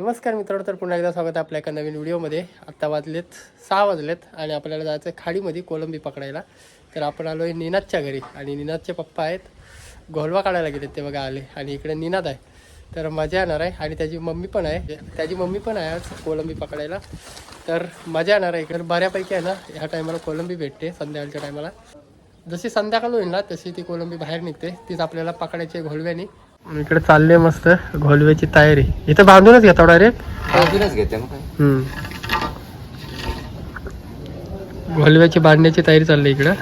नमस्कार मित्रांनो तर पुन्हा एकदा स्वागत आहे आपल्या एका नवीन व्हिडिओमध्ये. आत्ता वाजलेत सहा वाजलेत आणि आपल्याला जायचं आहे खाडीमध्ये कोलंबी पकडायला. तर आपण आलो आहे निनादच्या घरी आणि निनादचे पप्पा आहेत. घोलवा काढायला गेलेत ते बघा आले आणि इकडे निनाद आहे. तर मजा येणार आहे आणि त्याची मम्मी पण आहे. त्याची मम्मी पण आहे आज कोलंबी पकडायला. तर मजा येणार आहे इकडे. बऱ्यापैकी आहे ना ह्या टायमाला कोलंबी भेटते संध्याकाळच्या टायमाला. जशी संध्याकाळ होईल ना तशी ती कोलंबी बाहेर निघते. तीच आपल्याला पकडायची घोलव्याने इकडे चालले मस्त घोलव्याची तयारी. इथं बांधूनच घेता डायरेक्ट? बाजूलाच घेते मग काय? हम्म. घोलव्याची बांधण्याची तयारी चालली इकडं.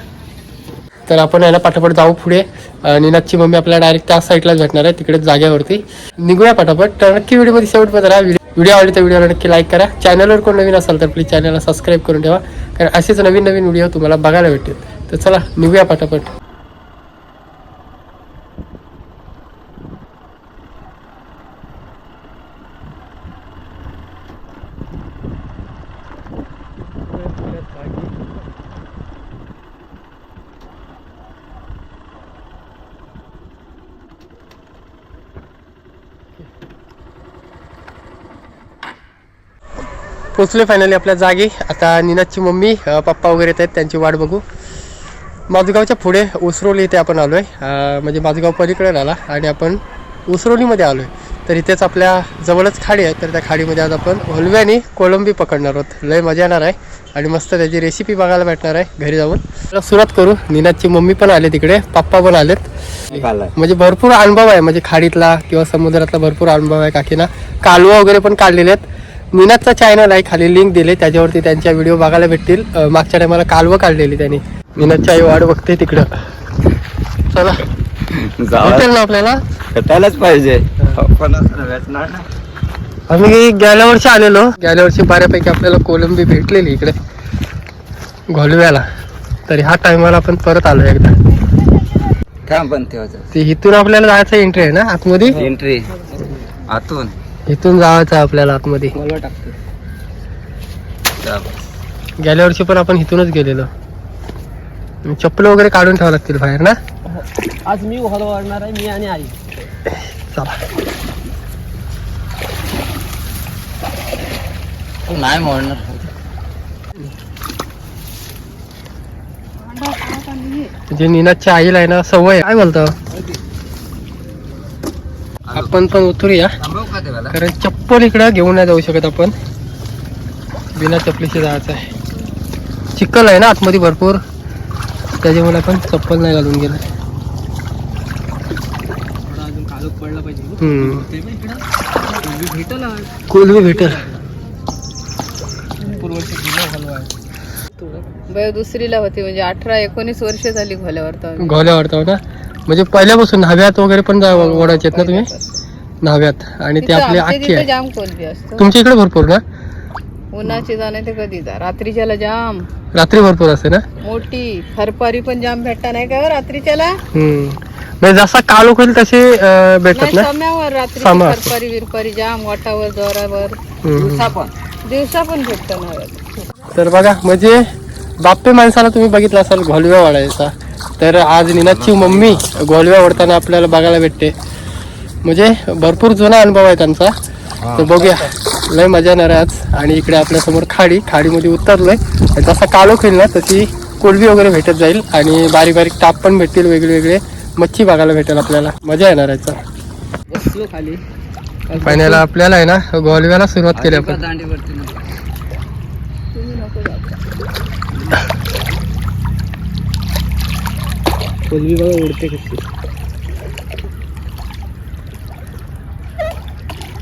तर आपण याला पाठापट जाऊ पुढे. निनादची मम्मी आपल्याला डायरेक्ट त्या साईडलाच भेटणार आहे तिकडेच जागेवरती. निघूया पाठापट तर नक्की व्हिडिओमध्ये शेवटपर्यंत राहा. व्हिडिओ आवडली तर व्हिडिओला नक्की लाईक करा. चॅनलवर कोण नवीन असाल तर प्लीज चॅनलला सबस्क्राईब करून ठेवा. कारण असेच नवीन नवीन व्हिडिओ तुम्हाला बघायला भेटतील. तर चला निघूया पाठापट पोचले फायनली आपल्या जागी. आता निनादची मम्मी पप्पा वगैरे येत आहेत त्यांची वाट बघू. माझगावच्या पुढे उसरोली इथे आपण आलो आहे म्हणजे माझगाव पलीकडे राहिला आणि आपण उसरोलीमध्ये आलो आहे तर इथेच आपल्या जवळच खाडी आहे. तर त्या खाडीमध्ये आज आपण हलव्याने कोलंबी पकडणार आहोत. लय मजा येणार आहे आणि मस्त त्याची रेसिपी बघायला भेटणार आहे घरी जाऊन. तर सुरुवात करू. निनादची मम्मी पण आले तिकडे पप्पा पण आलेत. म्हणजे भरपूर अनुभव आहे. म्हणजे खाडीतला किंवा समुद्रातला भरपूर अनुभव आहे काकीना. कालवा वगैरे पण काढलेले आहेत. निनादचा चॅनल आहे खाली लिंक दिले. त्याच्यावरती त्यांच्या व्हिडिओ बघायला भेटतील. मागच्या टायमाला कालवं काढलेली त्यांनी. निनादची आई वाट बघते तिकडं. चला. भेटेल ना आपल्याला? भेटायलाच पाहिजे. आम्ही गेल्या वर्षी आलेलो. गेल्या वर्षी बऱ्यापैकी आपल्याला कोलंबी भेटलेली इकडे. घोलव्याला. तरी ह्या टायमाला आपण परत आलो एकदा. काय पण ते इथून आपल्याला जायचं एंट्री आहे ना आतमध्ये? एंट्री आतून. इथून जायचं आहे आपल्याला आतमध्ये. गेल्या वर्षी पण आपण इथूनच गेलेलो. चप्पल वगैरे काढून ठेवा लागतील बाहेर ना? आज मी वाढणार आहे मी आणि आई. चला. नाही मोडणार. म्हणजे निनादच्या आईला आहे ना सवय. काय बोलतो? आपण पण उतरूया. कारण चप्पल इकडं घेऊन नाही जाऊ शकत आपण. बिना चपलीचे जायचं आहे. चिखल आहे ना आतमध्ये भरपूर. त्याच्यामुळे आपण चप्पल नाही घालून गेलं थोडा अजून काळोख पडला पाहिजे. भेटल. कोलबी भेटेल. दुसरीला होती. म्हणजे अठरा एकोणीस वर्ष झाली घोल्यावर तर. आम्ही. घोल्या वाढताव ना. म्हणजे पहिल्यापासून न्हाव्यात वगैरे पण जा ओढायचे आहेत ना तुम्ही? न्हाव्यात. आणि ते तिथं आपले आमच्या आखी तिथं आहे जाम कोलबी असतो. तुमच्या इकडे भरपूर ना? उन्हाची जाणे ते कधी जा. रात्रीच्याला जाम. रात्री भरपूर असते ना? मोठी. हरपारी पण जाम भेटता नाही का हो रात्रीच्याला? हम्म. म्हणजे जसा कालो होईल तसे अं, भेटतात नाही ना? सम्यावर रात्री सामा. हरपारी विरपारी जाम वाटावर जोरावर. हम्म. दिवसा पण. भेटत तर बघा म्हणजे बाप्पे माणसाला तुम्ही बघितलं असाल घोलव्या वाढायचा. तर आज निनादची मम्मी घोलव्या ओढताना आपल्याला बघायला भेटते. म्हणजे भरपूर जुना अनुभव आहे त्यांचा. तर बघूया. लय मजा येणार आहे आज. आणि इकडे आपल्यासमोर खाडी. खाडीमध्ये उतरलोय. आणि जसा कालो होईल ना तशी कोलबी वगैरे भेटत जाईल. आणि बारीक बारीक टाप पण भेटतील वेगळे वेगळे मच्छी बघायला भेटेल आपल्याला. मजा येणार आहे खाली फायनल आपल्याला आहे ना गोलव्याला सुरुवात केली आपण. कोलबी बघा उडते कशी.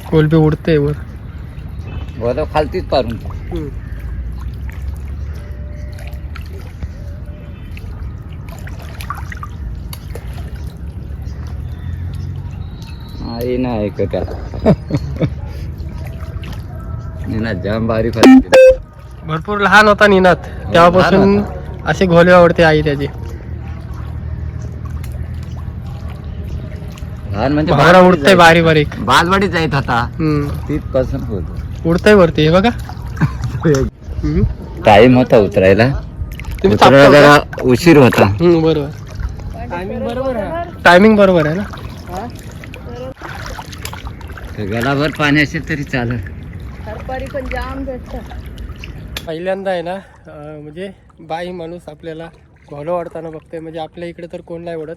कोलबी उडते वर. बोला खालतीच पारून. आई नाही ऐकत त्याला ना जाम बारीक होती. भरपूर लहान होता निनात. तेव्हापासून असे घोले आवडते आई त्याची. लहान म्हणजे भावरा बालवाडीत उडतंय जायचं. बारीक बारीक. बालवाडीत जायत होता हम्म. तिथपासून होतो. उडतंय वरती हे बघा. हम्म. टाइम होता उतरायला. तुम्ही उतरायला जरा? उशीर होता. हम्म, बरोबर. टायमिंग बरोबर आहे टायमिंग बरोबर आहे ना? गलाभर पाणी असेल तरी चालेल. हरपारी पण जाम भेटतात पहिल्यांदा आहे ना अं, म्हणजे बाई माणूस आपल्याला घोलं वाढताना बघतोय. म्हणजे आपल्या इकडे तर कोण नाही ओढत.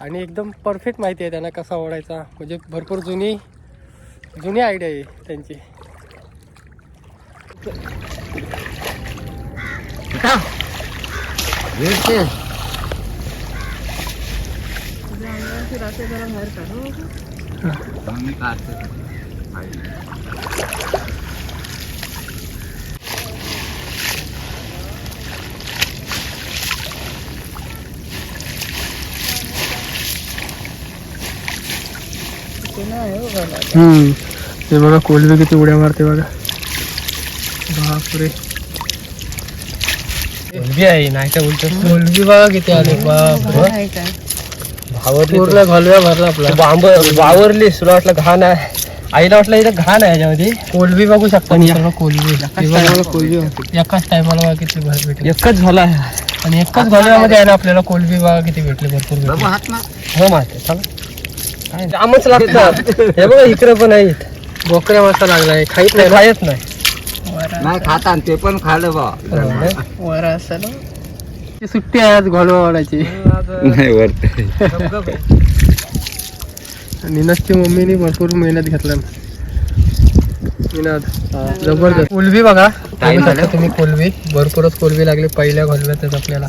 आणि एकदम परफेक्ट माहिती आहे त्यांना कसा ओढायचा. म्हणजे भरपूर जुनी जुनी आयडिया आहे त्यांची. आम्ही हम्म. हे बघा कोलबी किती उड्या मारते बघा. बापरे. कोलबी आहे नाही काय बोलतो कोलबी बघा किती आले. बापरे. आहे काय पूर्ण घालव्या भरला आपला. बांब वावरली तुला वाटलं घाण आहे. आईला वाटलं इथं घाण आहे याच्यामध्ये. कोलबी बघू शकता मी कोलबी कोलबी एकाच टायमाला किती भर भेटली. एकच झाला आणि एकाच घालव्यामध्ये आहे ना आपल्याला कोलबी बघा किती भेटले भरपूर भेटले. हात ना हो माहिती काय जामच लागतं हे बघा इकडे पण आहे बोकड्या मासा लागलाय. खाईत नाही खायच नाही. नाही खाता ते पण खाल्लं बा. वर. असं ना? ती सुट्टी आहे आज घोलवा वाढायची. नाही वरते. निनादची मम्मीने भरपूर मेहनत घेतला. निनाद जबरदस्त. कोलबी बघा. तुम्ही कोलबी. भरपूरच कोलबी लागली. पहिल्या घोलव्यातच आपल्याला.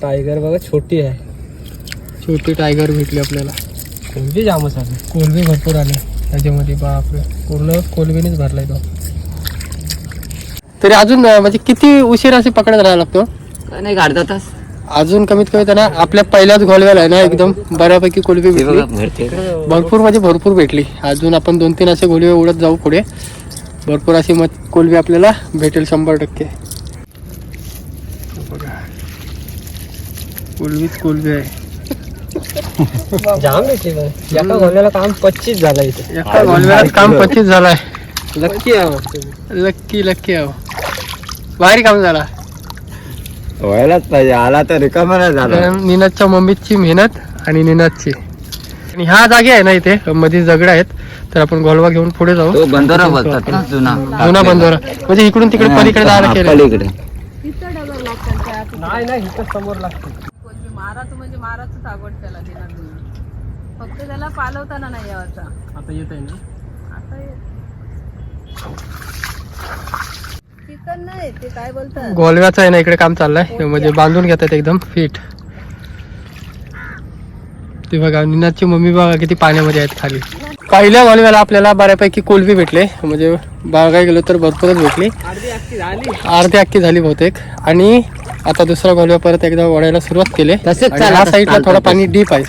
टायगर बघा छोटी आहे. छोटी टायगर भेटली आपल्याला. कोलबी जामच आले कोलबी भरपूर आले. त्याच्यामध्ये बापरे. पूर्ण कोलबीनेच भरलाय तो. तरी अजून म्हणजे किती उशीर असे पकडत राहायला लागतो? नाही अर्धा तास. अजून कमीत कमी त्यांना आपल्या पहिल्याच घोलव्याला आहे ना एकदम? बऱ्यापैकी कोलबी भेटली. भरपूर म्हणजे भरपूर भेटली. अजून आपण दोन तीन असे गोलवे उडत जाऊ पुढे. भरपूर अशी मत कोलबी आपल्याला भेटेल शंभर टक्के. बघा. कोलबीच कोलबी आहे. जाम भेटली एका गोलव्याला काम पच्चीस झालं इथे. एका गोलव्याला काम पच्चीस झालाय. लक्की आहे लक्की लक्की आहे. भारी काम झाला. व्हायलाच पाहिजे. आला तर रिकामा नाही झाला. कारण निनादच्या मम्मीची मेहनत आणि निनादची आणि ह्या जागे आहे ना इथे मध्ये दगड आहेत. तर आपण गोलवा घेऊन पुढे जाऊ. तो बंदोरा बोलतात ना जुना. जुना बंदोरा. म्हणजे इकडून तिकडे पलीकडे जायला केलं पलीकडे. नाही नाही इथं समोर लागतं. माराचं म्हणजे माराचंच आवड त्याला दिला तुम्ही फक्त त्याला पालवताना नाही यावाचा आता येत आहे ना? आता चिकन नाही ते काय बोलतात? गोलव्याचं आहे ना इकडे काम चाललंय. म्हणजे बांधून घेतात एकदम फिट. ते बघा निनादची मम्मी बघा किती पाण्यामध्ये आहेत खाली. पहिल्या गोलव्याला आपल्याला बऱ्यापैकी कोलबी भेटले. म्हणजे बघायला गेलो तर भरपूरच भेटली. अर्धी अख्खी झाली बहुतेक. आणि आता दुसरा गोलव्या परत एकदा ओढायला सुरुवात केली. तसेच आणि ह्या साईडला थोडं. पाणी डीप आहे.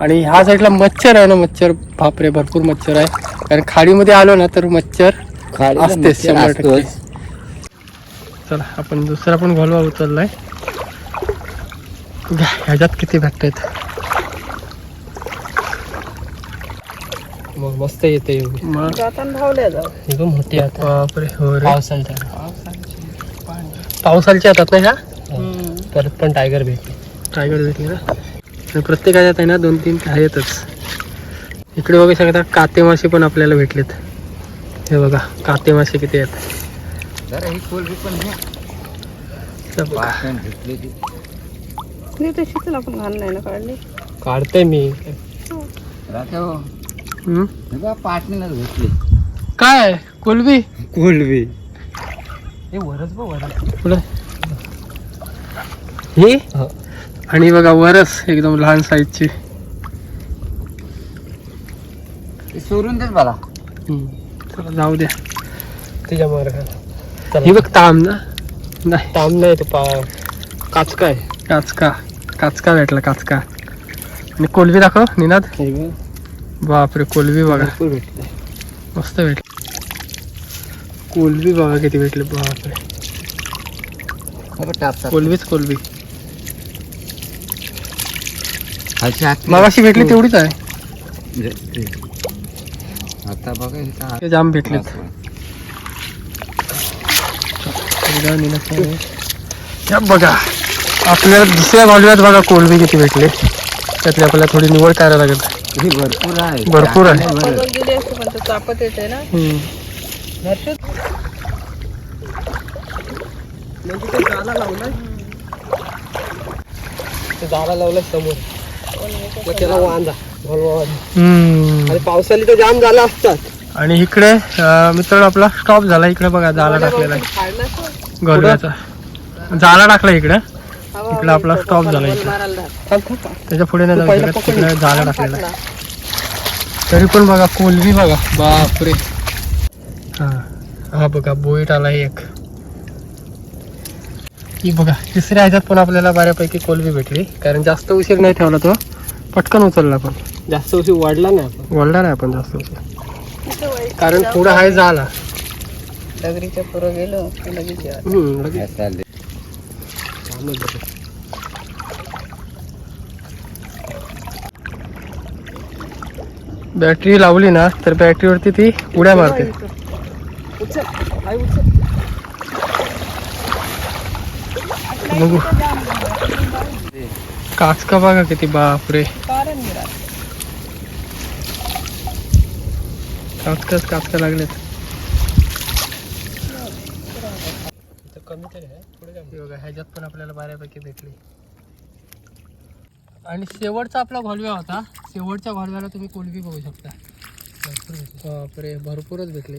आणि ह्या साईडला मच्छर आहे ना मच्छर बापरे भरपूर मच्छर आहे. कारण खाडीमध्ये आलो ना तर मच्छर खाली असते मच्छर शंभर टक्के. असतोच. चला आपण दुसरा पण घोलवा उचललाय. ह्याच्यात किती भेटतायत मग मस्त येते. मग जाताना धावल्या जाऊ एकदम मोठी बापरे हो रे पावसालच्या पावसालच्या हातात ना ह्या परत पण टायगर भेटली. टायगर भेटली ना? आणि प्रत्येकाच्यात आहे ना दोन तीन आहेतच इकडे बघू शकता काते मासे पण आपल्याला भेटलेत. हे बघा काते मासे किती आहेत. ही. हे काढते मी? हे. काय कोलबी? कोलबी. हे वरच बघ पुढे ही. आणि बघा वरस एकदम लहान साईजची ते सोडून देत मला. चला जाऊ द्या. तुझ्या मार्गाला ही बघ ताम ना. नाही. ताम नाही तो पा काचका आहे. काचका. काचका भेटला काचका. आणि कोलबी दाखव निनाद. बापरे कोलबी बघा. भेटले. मस्त भेटले. कोलबी बघा किती भेटले बापरे. हे बघ, टापतात. कोलबीच कोलबी. मगाशी भेटली तेवढीच आहे. घेतली. आता बघा हे ते जाम भेटलेत. या बघा आपल्याला दुसऱ्या भालव्यात बघा कोलबी किती भेटले. त्यातली आपल्याला थोडी निवड करायला लागेल. हे भरपूर आहे. भरपूर आहे. आपण जर गेली असते पण तो चापत येते ना. हम्म. म्हणजे ते जाला लावलाय? ते जाला लावलाय समोर. मग त्याला वांदा भलवा हम्म. आणि पावसाळी तर जाम झाला असतात. आणि इकडे अं, मित्रांनो आपला स्टॉप झाला इकडे बघा जाला टाकलेला आहे. जाला टाकला इकडे. इकडे आपला स्टॉप झाला इकडे. त्याच्या पुढे नाही जाऊ शकत तिकडे जाला टाकलेला आहे. तरी पण बघा कोलबी बघा. बापरे. हा. हा बघा बोईट आला एक. ही बघा तिसऱ्या ह्याच्यात पण आपल्याला बऱ्यापैकी कोलबी भेटली. कारण जास्त उशीर नाही ठेवला तो. पटकन उचलला पण. जास्त उशीर वाढला नाही आपण. वळला नाही आपण जास्त उशीर. कारण पुढं हाय झाला. डगरीच्या पुढं गेलो की लगेच जेवायला. हम्म, लगेच. हे चालले. बॅटरी लावली ना तर बॅटरीवरती ती उड्या मारते. उचल. आई उचल. बघू. काचका बघा किती बापरे. काचकाच काचका लागलेत. कमी तरी आहे हे बघा ह्याच्यात पण आपल्याला बऱ्यापैकी भेटली. आणि शेवटचा आपला घोलव्या होता. शेवटच्या घोलव्याला तुम्ही कोलबी बघू शकता. बापरे भरपूरच भेटली.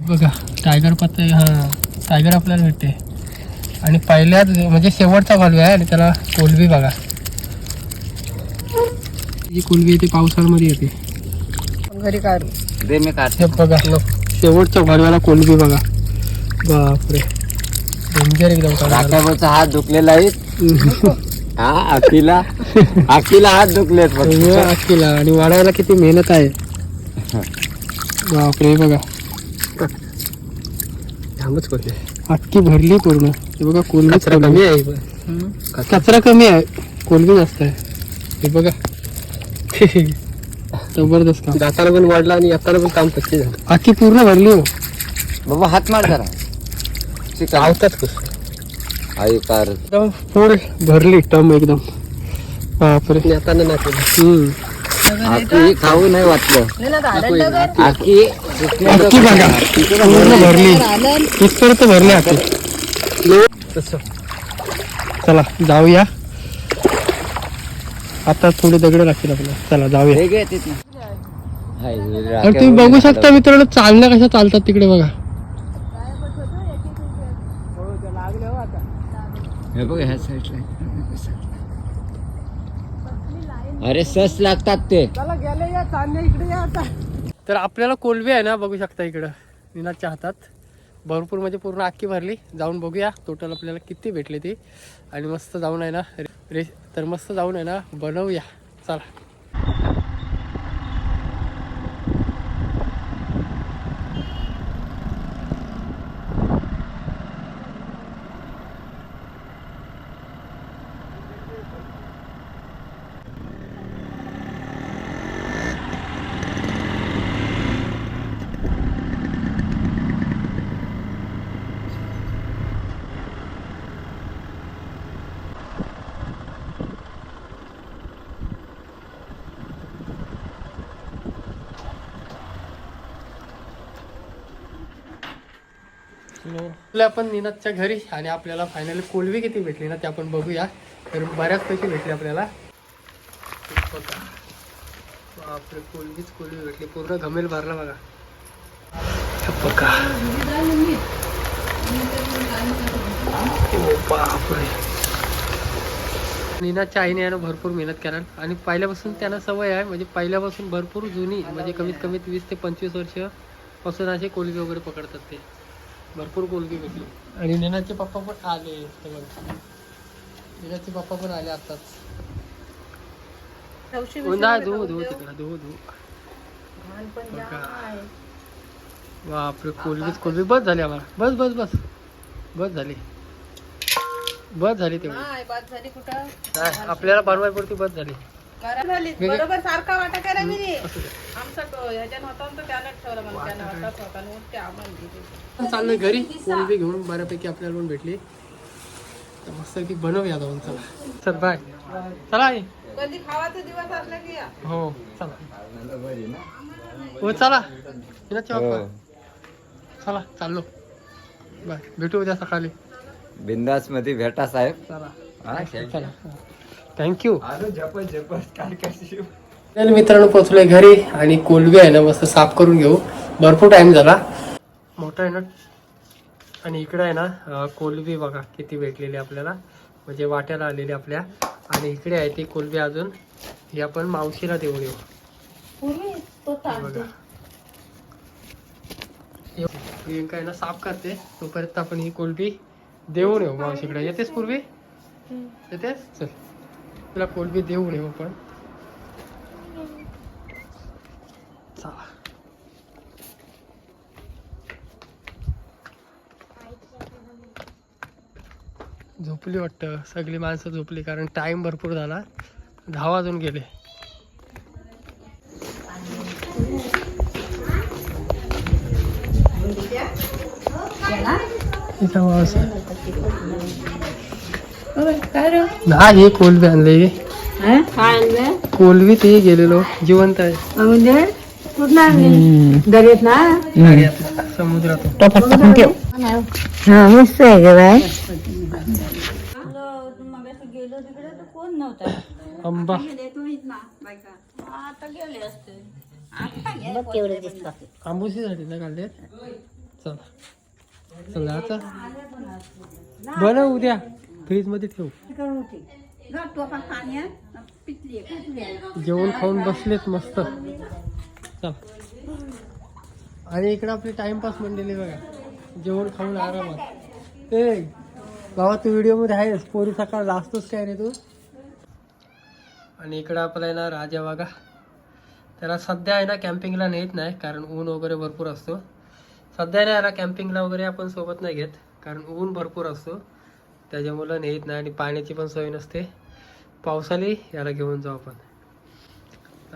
बघा टायगर पत्ते हा टायगर आपल्याला भेटते. आणि पहिल्याच म्हणजे शेवटचा घोलव्या आहे आणि त्याला कोलबी बघा. ही कोलबी येते पावसाळ्यामध्ये येते. घरी काढू. दे मी काढ बघा. शेवटच्या घोलव्याला कोलबी बघा. बापरे. डेंजर एकदम हात दुखलेला आहे. हा अखिला अखिला हात दुखलेत अक्कीला आणि वाढायला किती मेहनत आहे. बापरे बघा. थांबच करते अक्की भरली पूर्ण. हे बघा कोलबी कचरा कमी आहे कचरा कमी आहे. कोलबी जास्त आहे. हे बघा. जबरदस्त काम. जाताना पण वाढला आणि येताना पण काम कच्चे झालं. अख्खी पूर्ण भरली हो. बाबा हात मार जरा. आवतात कसं आई कार एकदम फुल भरली टम एकदम. बापरे. येताना आकी खाऊ नाही वाटलं. ना बघा. पूर्ण भरली. इथपर्यंत भरली तसं. चला जाऊया. आता थोडे दगड लागतील आपल्याला. चला जाऊया. आणि तुम्ही बघू शकता मित्रांनो चालण्या कशा चालतात तिकडे बघा. हे बघ ह्या साईडला अरे सस लागतात ते. तर आपल्याला कोलबी आहे ना बघू शकता इकडं. निनाच्या हातात. भरपूर म्हणजे पूर्ण आखी भरली. जाऊन बघूया टोटल आपल्याला किती भेटली ती. आणि मस्त जाऊन आहे ना रे- तर मस्त जाऊन आहे ना बनवूया. चला. आपल्या आपण निनादच्या घरी आणि आपल्याला फायनली कोलवी किती भेटली ना ते आपण बघूया. तर बऱ्याच पैकी भेटली आपल्याला. आपली बापरे कोलवी भेटली. पूर्ण घमेल भरला बघा. हे बघा. बापरे. नीनाच्या आईने यानं भरपूर मेहनत केला आणि पहिल्यापासून त्यांना सवय आहे. म्हणजे पहिल्यापासून भरपूर जुनी म्हणजे कमीत कमीत वीस ते पंचवीस वर्षपासून असे कोलबी वगैरे पकडतात ते. भरपूर कोलबी भेटली आणि नीनाचे पप्पा पण आले ते बघ. नीनाचे पप्पा पण आले आताच. हौशी उन्हा धू धू तिकडं धू धू. घाण पण जाम आहे. बापरे कोलबीच कोलबी बस झाली आम्हाला. बस बस बस. बस झाली. बस झाली तेवढी. आपल्याला बनवायपुरती बस झाली. झाली घे. बरोबर सारखा वाटा करा मी. आमचा ठेवला मला त्यानं होता आम्हाला. चाललोय घरी. कोलबी घेऊन बऱ्यापैकी आपल्याला पण भेटली. तर मस्त की बनवूया जाऊन चला. चल बाय. चला आई. कधी खावाचा दिवस असला की या. हो चला. हो चला. निनादच्या पप्पा चला चाललो. बाय. भेटू उद्या सकाळी. बिंदासमध्ये भेटा साहेब. चला. हा. चला. थँक्यू तर मित्रांनो पोचलोय घरी आणि कोलबी आहे ना मस्त साफ करून घेऊ. भरपूर टाइम झाला. मोठा आहे ना? आणि इकडे आहे ना अं, कोलबी बघा किती भेटलेली आपल्याला. म्हणजे वाट्याला आलेली आपल्या. आणि इकडे आहे ती कोलबी अजून. ही आपण मावशीला देऊन येऊ. बघा. हे प्रियंका आहे ना साफ करते. तोपर्यंत आपण ही कोलबी देऊन येऊ मावशीकडे. येतेस पूर्वी? येतेस? चल. तुला कोलबी देऊ नये हो आपण चला. झोपली वाटतं. सगळी माणसं झोपली कारण टाइम भरपूर झाला. दहा वाजून गेले. इथं मावशी. ना हे कोलबी आणले कोलबी ते गेलेलो जिवंत आहे. दर्यात ना दर्यातला, समुद्रातून. हा मस्त आहे ग बाय आंबा आंबोशीसाठी ना काढले चला. चला आता. बनव उद्या. फ्रीजमध्ये ठेवू. जेवण खाऊन बसलेत मस्त. चल. आणि इकडे आपली टाइमपास मंडळी बघा. जेवण खाऊन आरामात. ए बाबा तू व्हिडिओमध्ये आहेस. पोरी सकाळ असतोच काय रे तू. आणि इकडं आपला आहे ना राजा बघा. त्याला सध्या आहे ना कॅम्पिंगला नेत नाही कारण ऊन वगैरे भरपूर असतो. सध्या नाही याला कॅम्पिंगला वगैरे आपण सोबत नाही घेत कारण ऊन भरपूर असतो. त्याच्यामुळं नेत नाही आणि पाण्याची पण सोय नसते. पावसाळी याला घेऊन जाऊ आपण.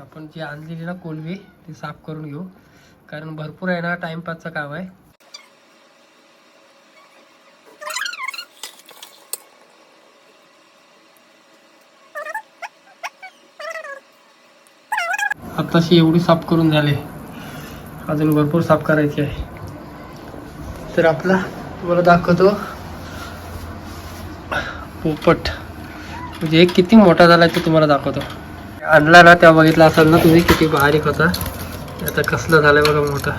आपण जी आणलेली ना कोलबी ती साफ करून घेऊ. कारण भरपूर आहे ना टाइमपासचं काम आहे. आताशी एवढी साफ करून झाले. अजून भरपूर साफ करायची आहे. तर आपला तुम्हाला दाखवतो. पोपट. म्हणजे एक किती मोठा झाला ते तुम्हाला दाखवतो. आणला ना तेव्हा बघितला असाल ना तुम्ही किती बारीक होता. आता कसलं झालंय बघा मोठा.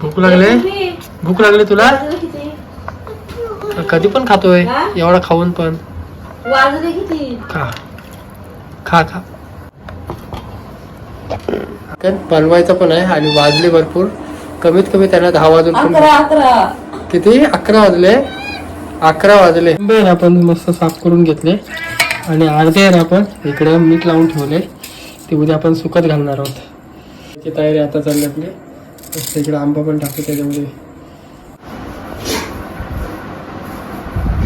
भूक लागले? भूक लागली तुला? कधी पण खातोय. एवढा खाऊन पण. खा. खा खा. कारण बनवायचं पण आहे आणि वाजले भरपूर. कमीत कमी त्यांना दहा वाजून किती? अकरा वाजले. अकरा वाजले. आपण मस्त साफ करून घेतले. आणि अर्धे आपण इकडे मीठ लावून ठेवले. ते उद्या आपण सुकत घालणार आहोत. त्याची तयारी आता चालली आपली. मस्त इकडे आंबा पण टाकू त्याच्यामध्ये.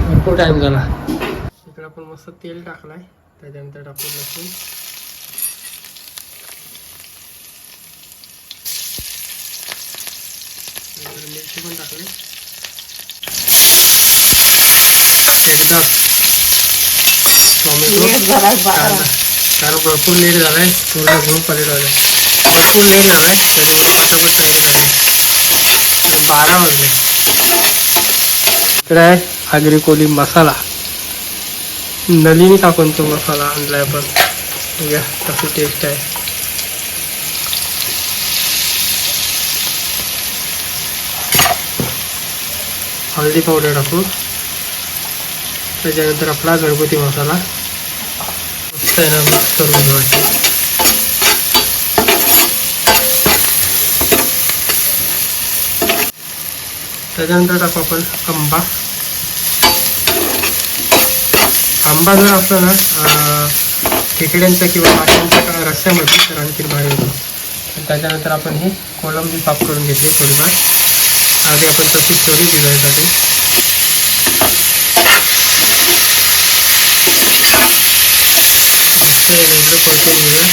भरपूर टाइम झाला. इकडे आपण मस्त तेल टाकलाय. त्याच्यानंतर टाकून लसूण. मिरची पण टाकली. एकदा टोमॅटो कांदा कारण भरपूर लेट झालाय पूर्ण आहे भरपूर लेट झालाय त्याच्यामुळे पटापट तयारी झाली. बारा वाजले. इकडे आहे आगरी कोली मसाला. नलिनी टाकून तो मसाला आणलाय आपण. बघूया कशी टेस्ट आहे. हळदी पावडर टाकू. त्याच्यानंतर आपला गणपती मसाला मस्त आहे ना मिक्स करून घेऊया त्याच्यानंतर टाकू आपण आंबा. आंबा जर असला ना खेकड्यांच्या किंवा माशांच्या का- रस्स्यामध्ये तर आणखी भारी होतो. त्याच्यानंतर आपण ही कोलंबी साफ करून घेतली थोडीफार. Tapi belum pasti sekali ya guys nanti Oke ini baru kali ini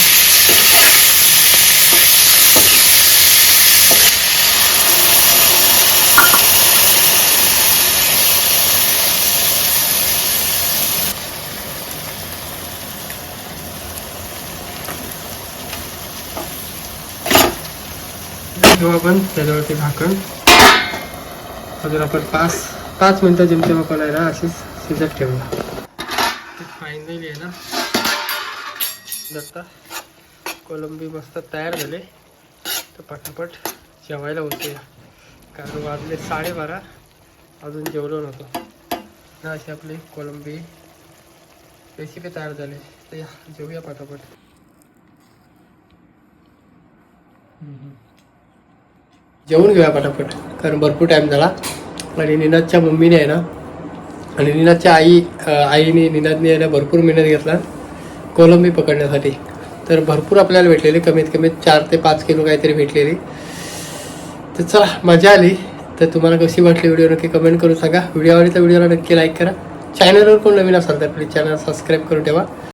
Jawaban dari Tim अजून आपण पाच पाच मिनटं जेमतेम आपण आहे ना अशीच शिजत ठेवूया. फायनली आहे ना दत्ता कोलंबी मस्त तयार झाले. तर पटापट जेवायला होते कारण वाजले साडेबारा अजून जेवलो नव्हतो. ना अशी आपली कोलंबी रेसिपी तयार झाली. तर या जेवूया पटापट. जेवून घेऊया पटापट. कारण भरपूर टाईम झाला. आणि निनादच्या मम्मीने आहे ना आणि निनादच्या आई आईने निनादने आहे ना भरपूर मेहनत घेतला कोलंबी पकडण्यासाठी. तर भरपूर आपल्याला भेटलेली कमीत कमी चार ते पाच किलो काहीतरी भेटलेली. तर चला मजा आली. तर तुम्हाला कशी वाटली व्हिडिओ नक्की कमेंट करून सांगा. व्हिडिओ आवडली तर व्हिडिओला नक्की लाईक करा. चॅनलवर कोण नवीन असाल तर प्लीज चॅनल सबस्क्राईब करून ठेवा.